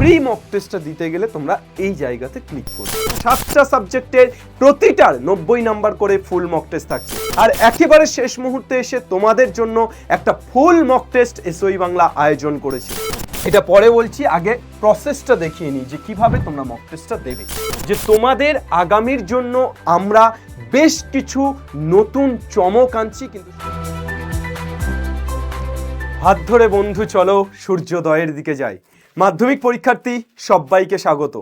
Free mock টেস্টটা দিতে গেলে তোমরা এই জায়গাতে ক্লিক করবে। সাতটা সাবজেক্টের প্রতিটার নব্বই নাম্বার করে ফুল মক টেস্ট থাকছে। আর একেবারে শেষ মুহূর্তে এসে তোমাদের জন্য একটা full mock test SOE Bangla আয়োজন করেছে। এটা পরে বলছি, আগে প্রসেসটা দেখিয়ে নিই যে কীভাবে তোমরা মক টেস্টটা দেবে। যে তোমাদের আগামীর জন্য আমরা বেশ কিছু নতুন চমক আনছি, কিন্তু হাত ধরে বন্ধু চলো, সূর্যোদয়ের দিকে যাই। মাধ্যমিক পরীক্ষার্থী সবাইকে স্বাগত।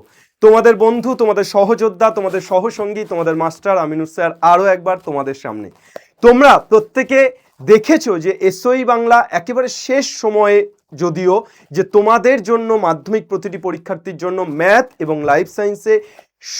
তোমাদের বন্ধু, তোমাদের সহযোদ্ধা, তোমাদের সহসঙ্গী, তোমাদের মাস্টার আমিনুর স্যার আরও একবার তোমাদের সামনে। তোমরা প্রত্যেকে দেখেছ যে এসওই বাংলা একেবারে শেষ সময়ে যদিও যে তোমাদের জন্য মাধ্যমিক প্রতিটি পরীক্ষার্থীর জন্য ম্যাথ এবং লাইফ সায়েন্সে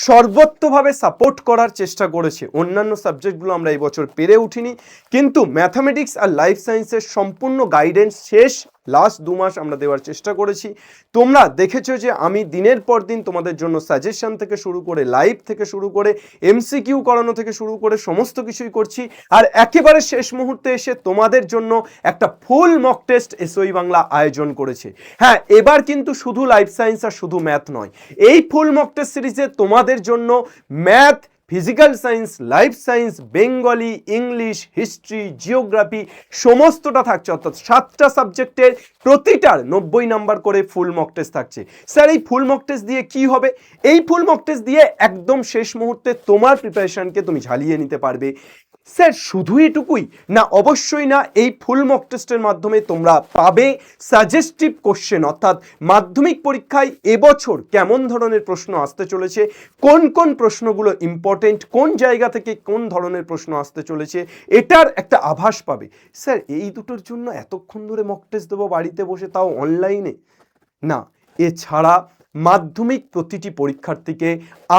সর্বত্রভাবে সাপোর্ট করার চেষ্টা করেছে। অন্যান্য সাবজেক্টগুলো আমরা এই বছর পেরে উঠিনি, কিন্তু ম্যাথামেটিক্স আর লাইফ সায়েন্সের সম্পূর্ণ গাইডেন্স শেষ লাস্ট দু মাস আমরা দেওয়ার চেষ্টা করেছি। তোমরা দেখেছ যে আমি দিনের পর দিন তোমাদের জন্য সাজেশন থেকে শুরু করে লাইভ থেকে শুরু করে এমসিকিউ করানো থেকে শুরু করে সমস্ত কিছুই করছি। আর একেবারে শেষ মুহূর্তে এসে তোমাদের জন্য একটা full mock test SOE Bangla আয়োজন করেছে। হ্যাঁ এবার কিন্তু শুধু লাইফ সায়েন্স আর শুধু ম্যাথ নয়। এই ফুল মক টেস্ট সিরিজে তোমাদের জন্য math physical science life science Bengali English history geography সমস্তটা থাকছে। অর্থাৎ সাতটা সাবজেক্টের প্রতিটার নব্বই নাম্বার করে ফুল মক টেস্ট থাকছে। স্যার, এই ফুল মক টেস্ট দিয়ে কি হবে? এই ফুল মক টেস্ট দিয়ে একদম শেষ মুহূর্তে তোমার প্রিপারেশানকে তুমি ঝালিয়ে নিতে পারবে। স্যার শুধু এটুকুই? না, অবশ্যই না, এই ফুল মক টেস্টের মাধ্যমে তোমরা পাবে সাজেস্টিভ কোশ্চেন অর্থাৎ মাধ্যমিক পরীক্ষায় এবছর কেমন ধরনের প্রশ্ন আসতে চলেছে, কোন কোন প্রশ্নগুলো ইম্পর্টেন্ট কোন জায়গা থেকে কোন ধরনের প্রশ্ন আসতে চলেছে, এটার একটা আভাস পাবে। স্যার, এই দুটোর জন্য এতক্ষণ ধরে মক টেস্ট দেবো বাড়িতে বসে, তাও অনলাইনে না, এছাড়া মাধ্যমিক প্রতিটি পরীক্ষার্থীকে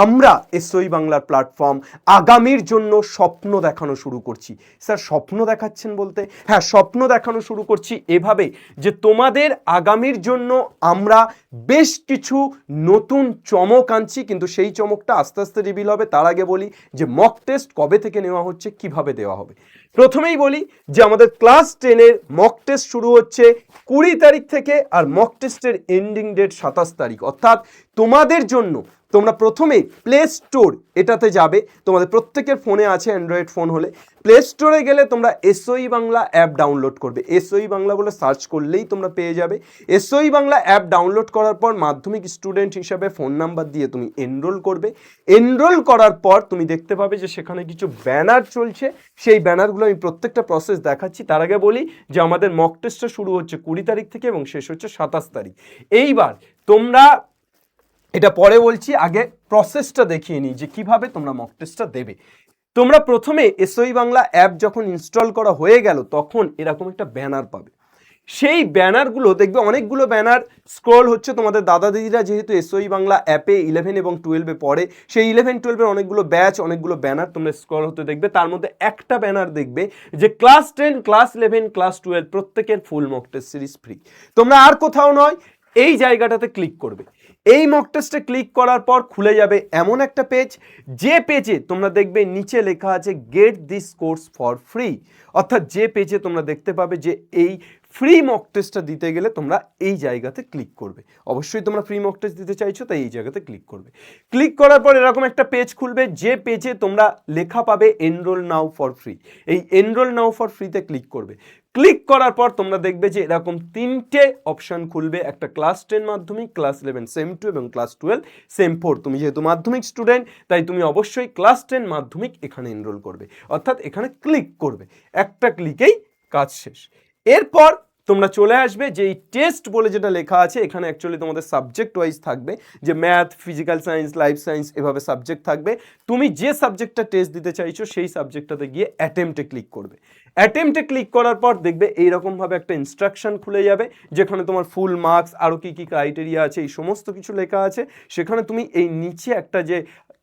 আমরা এসওই বাংলার প্ল্যাটফর্ম আগামীর জন্য স্বপ্ন দেখানো শুরু করছি। স্যার, স্বপ্ন দেখাচ্ছেন বলতে? হ্যাঁ স্বপ্ন দেখানো শুরু করছি এভাবে যে তোমাদের আগামীর জন্য আমরা বেশ কিছু নতুন চমক আনছি, কিন্তু সেই চমকটা আস্তে আস্তে রিভিল হবে। তার আগে বলি যে মক টেস্ট কবে থেকে নেওয়া হচ্ছে, কীভাবে দেওয়া হবে। প্রথমেই বলি যে আমাদের ক্লাস টেনের মক টেস্ট শুরু হচ্ছে কুড়ি তারিখ থেকে, আর মক টেস্টের এন্ডিং ডেট সাতাশ তারিখ। অর্থাৎ তোমাদের জন্য। তোমরা প্রথমেই প্লে স্টোর এটাতে যাবে। তোমাদের প্রত্যেকের ফোনে আছে অ্যান্ড্রয়েড ফোন হলে। প্লে স্টোরে গেলে তোমরা এসওই বাংলা অ্যাপ ডাউনলোড করবে। এসওই বাংলা বলে সার্চ করলেই তোমরা পেয়ে যাবে। এসওই বাংলা অ্যাপ ডাউনলোড করার পর মাধ্যমিক স্টুডেন্ট হিসাবে ফোন নাম্বার দিয়ে তুমি এনরোল করবে। এনরোল করার পর তুমি দেখতে পাবে যে সেখানে কিছু ব্যানার চলছে। সেই ব্যানারগুলো আমি প্রত্যেকটা প্রসেস দেখাচ্ছি। তার আগে বলি যে আমাদের মক টেস্টটা শুরু হচ্ছে কুড়ি তারিখ থেকে এবং শেষ হচ্ছে সাতাশ তারিখ। এইবার তোমরা এটা পরে বলছি, আগে প্রসেসটা দেখিয়ে নিই যে কীভাবে তোমরা মক টেস্টটা দেবে। তোমরা প্রথমে এসওই বাংলা অ্যাপ যখন ইনস্টল করা হয়ে গেল, তখন এরকম একটা ব্যানার পাবে। সেই ব্যানারগুলো দেখবে অনেকগুলো ব্যানার স্ক্রল হচ্ছে তোমাদের দাদা দিদিরা যেহেতু এসওই বাংলা অ্যাপে ইলেভেন এবং টুয়েলভে পড়ে, সেই ইলেভেন টুয়েলভের অনেকগুলো ব্যাচ অনেকগুলো ব্যানার তোমরা স্ক্রল হতে দেখবে, তার মধ্যে একটা ব্যানার দেখবে যে class ten class eleven class twelve প্রত্যেকের full mock test series free তোমরা আর কোথাও নয়, এই জায়গাটাতে ক্লিক করবে। এই মক টেস্টে ক্লিক করার পর খুলে যাবে এমন একটা পেজ যে পেজে তোমরা দেখবে নিচে লেখা আছে get this course for free অর্থাৎ যে পেজে তোমরা দেখতে পাবে যে এই ফ্রি মক টেস্টটা দিতে গেলে তোমরা এই জায়গাতে ক্লিক করবে। অবশ্যই তোমরা ফ্রি মক টেস্ট দিতে চাইছো, তাই এই জায়গাতে ক্লিক করবে। ক্লিক করার পর এরকম একটা পেজ খুলবে, যে পেজে তোমরা লেখা পাবে এনরোল নাও ফর ফ্রি এই এনরোল নাও ফর ফ্রিতে ক্লিক করবে। ক্লিক করার পর তোমরা দেখবে যে এরকম তিনটে অপশন খুলবে। একটা class ten Madhyamik, class eleven sem two এবং ক্লাস টুয়েলভ সেম ফোর। তুমি যেহেতু মাধ্যমিক স্টুডেন্ট, তাই তুমি অবশ্যই ক্লাস টেন মাধ্যমিক এখানে এনরোল করবে। অর্থাৎ এখানে ক্লিক করবে। একটা ক্লিকেই কাজ শেষ। এরপর তোমরা চলে আসবে যে এই টেস্ট বলে যেটা লেখা আছে, এখানে অ্যাকচুয়ালি তোমাদের সাবজেক্ট ওয়াইজ থাকবে যে math physical science life science এভাবে সাবজেক্ট থাকবে। তুমি যে সাবজেক্টটা টেস্ট দিতে চাইছো, সেই সাবজেক্টটাতে গিয়ে অ্যাটেম্পটে ক্লিক করবে। অ্যাটেম্পটে ক্লিক করার পর দেখবে এইরকমভাবে একটা ইনস্ট্রাকশন খুলে যাবে, যেখানে তোমার ফুল মার্কস আরও কী কী ক্রাইটেরিয়া আছে, এই সমস্ত কিছু লেখা আছে। সেখানে তুমি এই নিচে একটা যে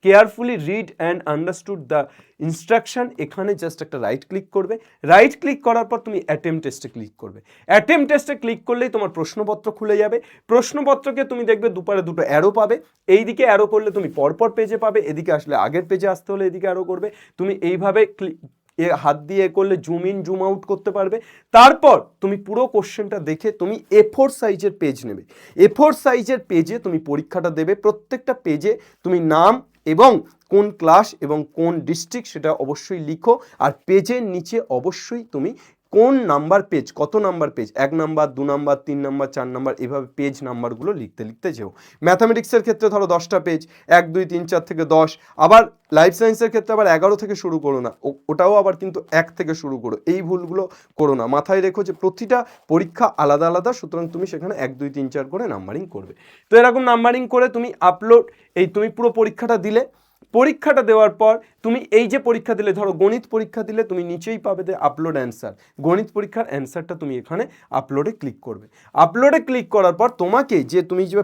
carefully read and understood the instruction এখানে জাস্ট একটা রাইট ক্লিক করবে। রাইট ক্লিক করার পর তুমি অ্যাটেম্প টেস্টে ক্লিক করবে। অ্যাটেম্প টেস্টে ক্লিক করলেই তোমার প্রশ্নপত্র খুলে যাবে। প্রশ্নপত্রকে তুমি দেখবে দুপারে দুটো অ্যারো পাবে। এই দিকে অ্যারো করলে তুমি পরপর পেজে পাবে, এদিকে আসলে আগের পেজে আসতে হলে এদিকে অ্যারো করবে। তুমি এইভাবে ক্লিক এ হাত দিয়ে এ করলে জুম ইন জুম আউট করতে পারবে। তারপর তুমি পুরো কোশ্চেনটা দেখে তুমি এ ফোর সাইজের পেজ নেবে। এ ফোর সাইজের পেজে তুমি পরীক্ষাটা দেবে। প্রত্যেকটা পেজে তুমি নাম এবং কোন ক্লাস এবং কোন ডিস্ট্রিক্ট সেটা অবশ্যই লিখো। আর পেজের নিচে অবশ্যই তুমি কোন নাম্বার পেজ কত নাম্বার পেজ এক নাম্বার, দু নাম্বার, তিন নাম্বার, চার নাম্বার, এভাবে পেজ নাম্বারগুলো লিখতে লিখতে যেও। ম্যাথামেটিক্সের ক্ষেত্রে ধরো দশটা পেজ এক, দুই, তিন, চার থেকে দশ। আবার লাইফ সায়েন্সের ক্ষেত্রে আবার এগারো থেকে শুরু করো না। ওটাও আবার কিন্তু এক থেকে শুরু করো। এই ভুলগুলো করো না। মাথায় রেখো যে প্রতিটা পরীক্ষা আলাদা আলাদা, সুতরাং তুমি সেখানে এক, দুই, তিন, চার করে নাম্বারিং করবে। তো এরকম নাম্বারিং করে তুমি আপলোড এই তুমি পুরো পরীক্ষাটা দিলে পরীক্ষাটা দেওয়ার পর তুমি এই যে পরীক্ষা দিলে, ধরো গণিত পরীক্ষা দিলে তুমি নিচেই পাবে যে আপলোড অ্যান্সার গণিত পরীক্ষার অ্যান্সারটা তুমি এখানে আপলোডে ক্লিক করবে। আপলোডে ক্লিক করার পর তোমাকে যে তুমি যে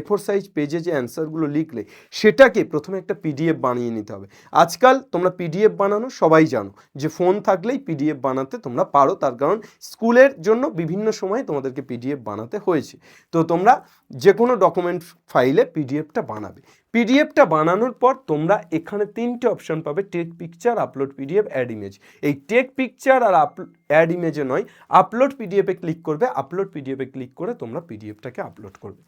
এফোর সাইজ পেজে যে অ্যান্সারগুলো লিখলে, সেটাকে প্রথমে একটা পিডিএফ বানিয়ে নিতে হবে। আজকাল তোমরা পিডিএফ বানানো সবাই জানো, যে ফোন থাকলেই পিডিএফ বানাতে তোমরা পারো, তার কারণ স্কুলের জন্য বিভিন্ন সময় তোমাদেরকে পিডিএফ বানাতে হয়েছে। তো তোমরা যে কোনো ডকুমেন্ট ফাইলে পিডিএফটা বানাবে। পিডিএফটা বানানোর পর তোমরা এখানে তিনটে অপশন পাবে take picture upload PDF add image এই টেক পিকচার আর আপ অ্যাড ইমেজে নয় আপলোড পিডিএফে ক্লিক করবে আপলোড পিডিএফে ক্লিক করে তোমরা পিডিএফটাকে আপলোড করবে।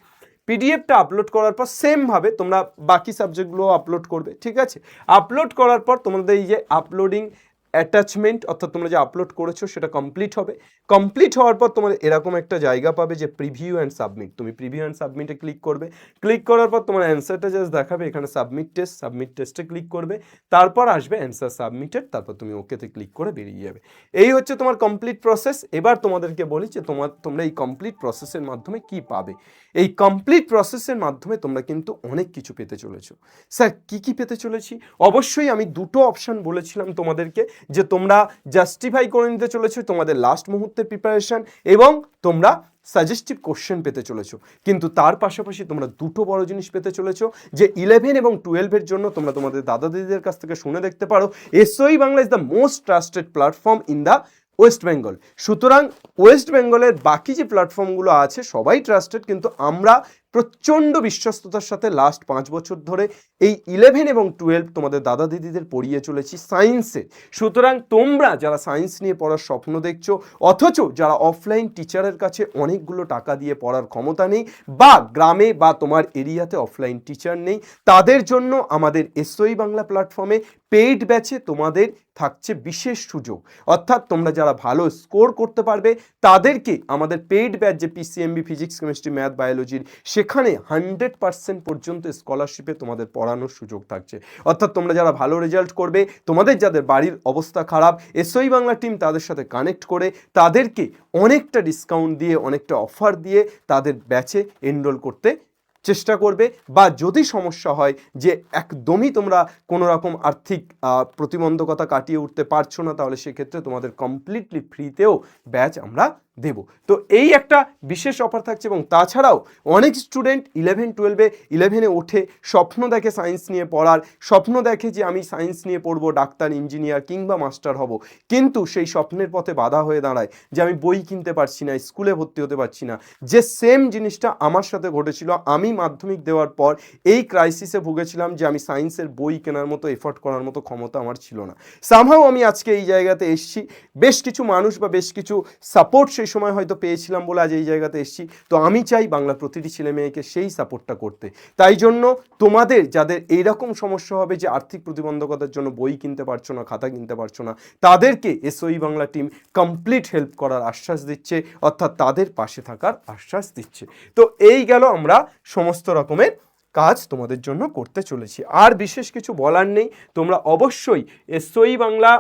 পিডিএফটা আপলোড করার পর সেমভাবে তোমরা বাকি সাবজেক্টগুলো আপলোড করবে, ঠিক আছে? আপলোড করার পর তোমাদের এই যে আপলোডিং অ্যাটাচমেন্ট অর্থাৎ তোমরা যে আপলোড করেছ সেটা কমপ্লিট হবে। কমপ্লিট হওয়ার পর তোমার এরকম একটা জায়গা পাবে যে প্রিভিউ অ্যান্ড সাবমিট তুমি প্রিভিউ অ্যান্ড সাবমিটে ক্লিক করবে। ক্লিক করার পর তোমার অ্যান্সারটা জাস্ট দেখাবে, এখানে সাবমিট টেস্ট সাবমিট টেস্টে ক্লিক করবে। তারপর আসবে অ্যান্সার সাবমিটেড তারপর তুমি ওকেতে ক্লিক করে বেরিয়ে যাবে। এই হচ্ছে তোমার কমপ্লিট প্রসেস এবার তোমাদেরকে বলি যে তোমার, তোমরা এই কমপ্লিট প্রসেসের মাধ্যমে কি পাবে। এই কমপ্লিট প্রসেসের মাধ্যমে তোমরা কিন্তু অনেক কিছু পেতে চলেছো। স্যার, কি কি পেতে চলেছি? অবশ্যই আমি দুটো অপশান বলেছিলাম তোমাদেরকে। যে তোমরা জাস্টিফাই করে নিতে চলেছো, তোমাদের লাস্ট মুহূর্তের প্রিপারেশন এবং তোমরা সাজেস্টিভ কোশ্চেন পেতে চলেছো। কিন্তু তার পাশাপাশি তোমরা দুটো বড় জিনিস পেতে চলেছো, যে ইলেভেন এবং টুয়েলভের জন্য তোমরা তোমাদের দাদা দিদিদের কাছ থেকে শুনে দেখতে পারো SOE Bangla is the most trusted platform in the West Bengal সুতরাং ওয়েস্ট বেঙ্গলের বাকি যে প্ল্যাটফর্মগুলো আছে, সবাই ট্রাস্টেড কিন্তু আমরা প্রচণ্ড বিশ্বস্ততার সাথে লাস্ট পাঁচ বছর ধরে এই ইলেভেন এবং টুয়েলভ তোমাদের দাদা দিদিদের পড়িয়ে চলেছি সায়েন্সে সুতরাং তোমরা যারা সায়েন্স নিয়ে পড়ার স্বপ্ন দেখছ, অথচ যারা অফলাইন টিচারের কাছে অনেকগুলো টাকা দিয়ে পড়ার ক্ষমতা নেই, বা গ্রামে বা তোমার এরিয়াতে অফলাইন টিচার নেই, তাদের জন্য আমাদের এসওই বাংলা প্ল্যাটফর্মে পেইড ব্যাচে তোমাদের থাকছে বিশেষ সুযোগ। অর্থাৎ তোমরা যারা ভালো স্কোর করতে পারবে, তাদেরকে আমাদের পেইড ব্যাচ যে পিসিএমবি ফিজিক্স কেমিস্ট্রি ম্যাথ বায়োলজির সেখানে হান্ড্রেড পার্সেন্ট পর্যন্ত স্কলারশিপে তোমাদের পড়ানোর সুযোগ থাকছে। অর্থাৎ তোমরা যারা ভালো রেজাল্ট করবে, তোমাদের যাদের বাড়ির অবস্থা খারাপ, এসওই বাংলা টিম তাদের সাথে কানেক্ট করে তাদেরকে অনেকটা ডিসকাউন্ট দিয়ে, অনেকটা অফার দিয়ে তাদের ব্যাচে এনরোল করতে চেষ্টা করবে। বা যদি সমস্যা হয় যে একদমই তোমরা কোনো রকম আর্থিক প্রতিবন্ধকতা কাটিয়ে উঠতে পারছ না, তাহলে সেক্ষেত্রে তোমাদের কমপ্লিটলি ফ্রিতেও ব্যাচ আমরা দেব। তো এই একটা বিশেষ অফার থাকছে এবং তাছাড়াও অনেক স্টুডেন্ট ইলেভেন টুয়েলভে ইলেভেনে ওঠে, স্বপ্ন দেখে সায়েন্স নিয়ে পড়ার, স্বপ্ন দেখে যে আমি সায়েন্স নিয়ে পড়ব, ডাক্তার ইঞ্জিনিয়ার কিংবা মাস্টার হব। কিন্তু সেই স্বপ্নের পথে বাধা হয়ে দাঁড়ায় যে আমি বই কিনতে পারছি না, স্কুলে ভর্তি হতে পারছি না। যে সেম জিনিসটা আমার সাথে ঘটেছিল, আমি মাধ্যমিক দেওয়ার পর এই ক্রাইসিসে ভুগেছিলাম যে আমি সায়েন্সের বই কেনার মতো এফোর্ট করার মতো ক্ষমতা আমার ছিল না। সামহাও আমি আজকে এই জায়গাতে এসেছি। বেশ কিছু মানুষ বা বেশ কিছু সাপোর্ট সেই সময় হয়তো পেয়েছিলাম বলে আজ এই জায়গাতে এসেছি। তো আমি চাই বাংলা প্রতিটি ছেলে মেয়েকে সেই সাপোর্টটা করতে। তাই জন্য তোমাদের যাদের এইরকম সমস্যা হবে যে আর্থিক প্রতিবন্ধকতার জন্য বই কিনতে পারছ না, খাতা কিনতে পারছ না, তাদেরকে SOE Bangla team complete help করার আশ্বাস দিচ্ছে, অর্থাৎ তাদের পাশে থাকার আশ্বাস দিচ্ছে। তো এই গেল আমরা সমস্ত রকমের কাজ তোমাদের জন্য করতে চলেছি। আর বিশেষ কিছু বলার নেই, তোমরা অবশ্যই এসওই বাংলা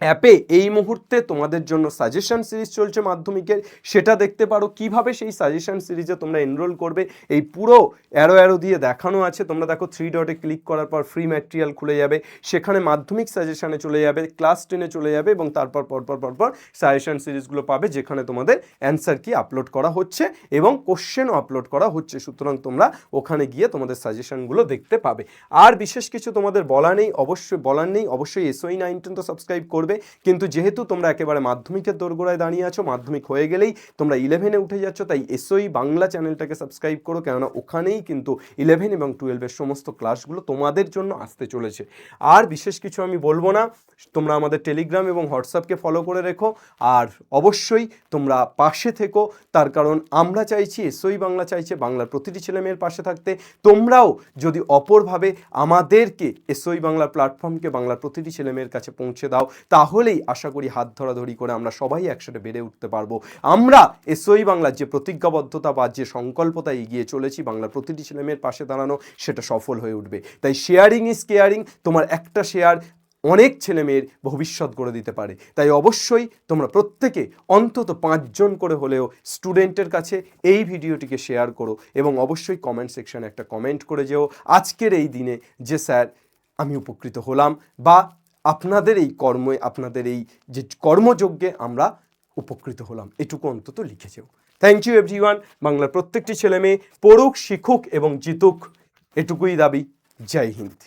অ্যাপে এই মুহূর্তে তোমাদের জন্য সাজেশন সিরিজ চলছে মাধ্যমিকের। সেটা দেখতে পারো। কীভাবে সেই সাজেশন সিরিজে তোমরা এনরোল করবে? এই পুরো অ্যারো অ্যারো দিয়ে দেখানো আছে। তোমরা দেখো থ্রি ডটে ক্লিক করার পর ফ্রি ম্যাটেরিয়াল খুলে যাবে। সেখানে মাধ্যমিক সাজেশনে চলে যাবে ক্লাস টেনে চলে যাবে এবং তারপর পরপর পরপর সাজেশন সিরিজগুলো পাবে, যেখানে তোমাদের অ্যান্সার কি আপলোড করা হচ্ছে এবং কোশ্চেনও আপলোড করা হচ্ছে। সুতরাং তোমরা ওখানে গিয়ে তোমাদের সাজেশনগুলো দেখতে পাবে। আর বিশেষ কিছু তোমাদের বলা নেই, অবশ্যই বলার নেই। অবশ্যই এসওই নাইনটিন তো সাবস্ক্রাইব করবে। করবে। কিন্তু যেহেতু তোমরা একেবারে মাধ্যমিকের দোরগোড়ায় দাঁড়িয়ে আছো, মাধ্যমিক হয়ে গেলেই তোমরা ইলেভেনে উঠে যাচ্ছ, তাই এসওই বাংলা চ্যানেলটাকে সাবস্ক্রাইব করো, কেননা ওখানেই কিন্তু ইলেভেন এবং টুয়েলভের সমস্ত ক্লাসগুলো তোমাদের জন্য আসতে চলেছে। আর বিশেষ কিছু আমি বলব না, তোমরা আমাদের টেলিগ্রাম এবং হোয়াটসঅ্যাপকে ফলো করে রেখো, আর অবশ্যই তোমরা পাশে থেকো, তার কারণ আমরা চাইছি এসওই বাংলা চাইছে, বাংলার প্রতিটি ছেলেমেয়ের পাশে থাকতে। তোমরাও যদি অপরভাবে আমাদেরকে এসওই বাংলার প্ল্যাটফর্মকে বাংলার প্রতিটি ছেলেমেয়ের কাছে পৌঁছে দাও তাহলেই আশা করি হাত ধরাধরি করে আমরা সবাই একসাথে বেড়ে উঠতে পারব। আমরা এসওই বাংলার যে প্রতিজ্ঞাবদ্ধতা বা যে সংকল্পতা এগিয়ে চলেছি, বাংলার প্রতিটি ছেলেমেয়ের পাশে দাঁড়ানো, সেটা সফল হয়ে উঠবে। তাই শেয়ারিং ইজ কেয়ারিং তোমার একটা শেয়ার অনেক ছেলেমেয়ের ভবিষ্যৎ গড়ে দিতে পারে। তাই অবশ্যই তোমরা প্রত্যেকে অন্তত পাঁচজন করে হলেও স্টুডেন্টের কাছে এই ভিডিওটিকে শেয়ার করো এবং অবশ্যই কমেন্ট সেকশনে একটা কমেন্ট করে যেও। আজকের এই দিনে যে স্যার আমি উপকৃত হলাম বা আপনাদের এই কর্মে, আপনাদের এই যে কর্মযজ্ঞে আমরা উপকৃত হলাম। এটুকু অন্তত লিখেছেও। থ্যাংক ইউ এভরি ওয়ান বাংলার প্রত্যেকটি ছেলে মেয়ে পড়ুক, শিখুক এবং জিতুক, এটুকুই দাবি। জয় হিন্দ।